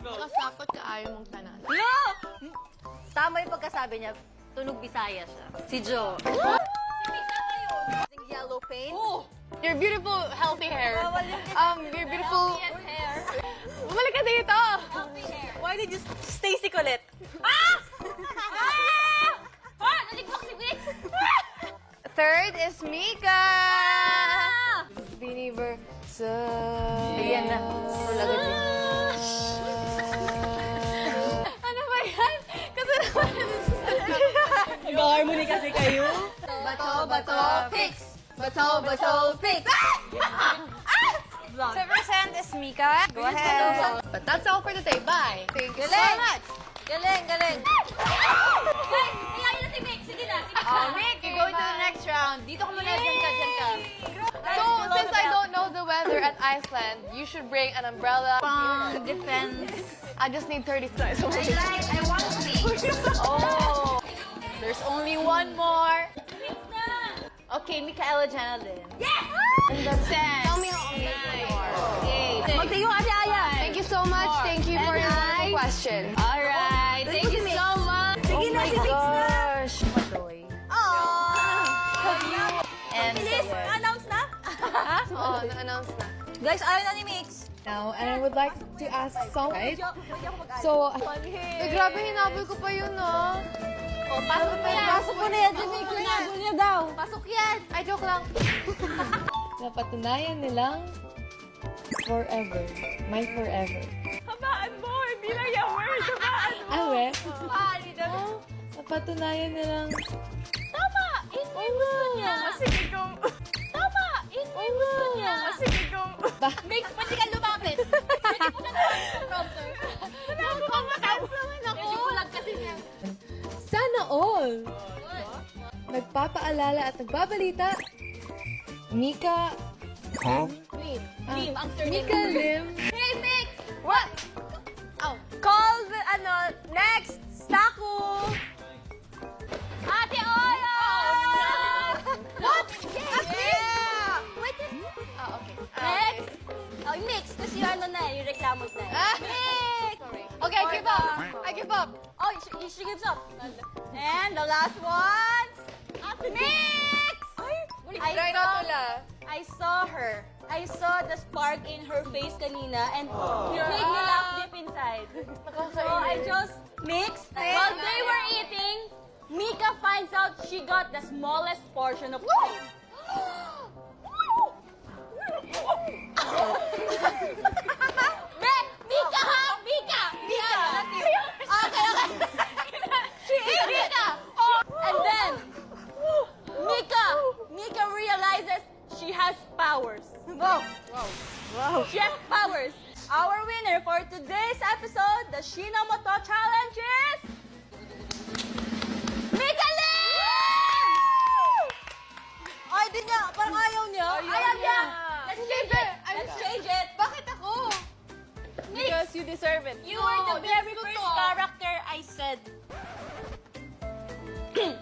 Nakasakot ka ayaw mong tanan. No! Tama yung pagkasabi niya. Tunog Bisaya siya. Si Joe. Sing yellow paint. Oh! Your beautiful, healthy hair. Um, your beautiful... Bumalik ka dito! Why did you Stacy Colette? Third is Mika! Nag-harmony kasi kayo. Bato, bato, fix! Bato, bato, fix! Vlog. So present is Mika. Go ahead. But that's all for today. Bye. Thank you so much. Galing, galing. Guys, kaya na si Mick. Sige na, sige Oh, Nick, you're going to the next round. Dito ka muna, dyan ka, dyan ka. So, since I don't know the weather at Iceland, you should bring an umbrella. Pang defense. I just need 30 seconds. I want to be. Oh, there's only one more. Okay, Micaela Janalyn. And that's it. Tell me how amazing you are. Okay. Magtayo si Aya. Thank you so much. Thank you for your wonderful question. Alright. Thank you so much. Sige Oh my gosh. Madoy. And Please, announce na. Oh, na-announce na. Guys, ayaw na ni Mix. Now, and I would like to ask some, right? So, eh, grabe, hinabol ko pa yun, no? Oh, pasok pa yan. Pasok mo na yan, Jimmy. Kunabol niya daw. Pasok yan. Ay, joke lang. Napatunayan nilang forever. My forever. Habaan mo, hindi lang yung word. Habaan mo. Awe? Paali na. Oh, napatunayan nilang... Tama! In mo yung gusto niya. Sige, go. Tama! In mo yung gusto niya. Sige, go. Ba? Mick, pwede ka Nagpapaalala at nagbabalita, Mika... Lim. Ah, Lim, ang surname. Mika Lim. Hey, Mick! What? Oh. Call the, ano, next, Staku. Ate Oyo! What? Yeah! Wait, Ah, okay. next. Oh, mix. Kasi yung ano na, yung reklamo na. Ah. Mix! Okay, I give up. I give up. Oh, she, she gives up. And the last one. Mix! I Try saw, laugh. I saw her. I saw the spark in her face kanina and it made me laugh deep inside. So I just mixed. While they were eating, Mika finds out she got the smallest portion of food. she has powers. Wow. Wow. She has powers. Our winner for today's episode, the Shinomoto Challenge is... Mika Lim! Ay, di niya. Parang ayaw niya. Ayaw niya! Let's change it! Let's change it! Bakit ako? Because you deserve it. You were the No, very that's first totoo. character I said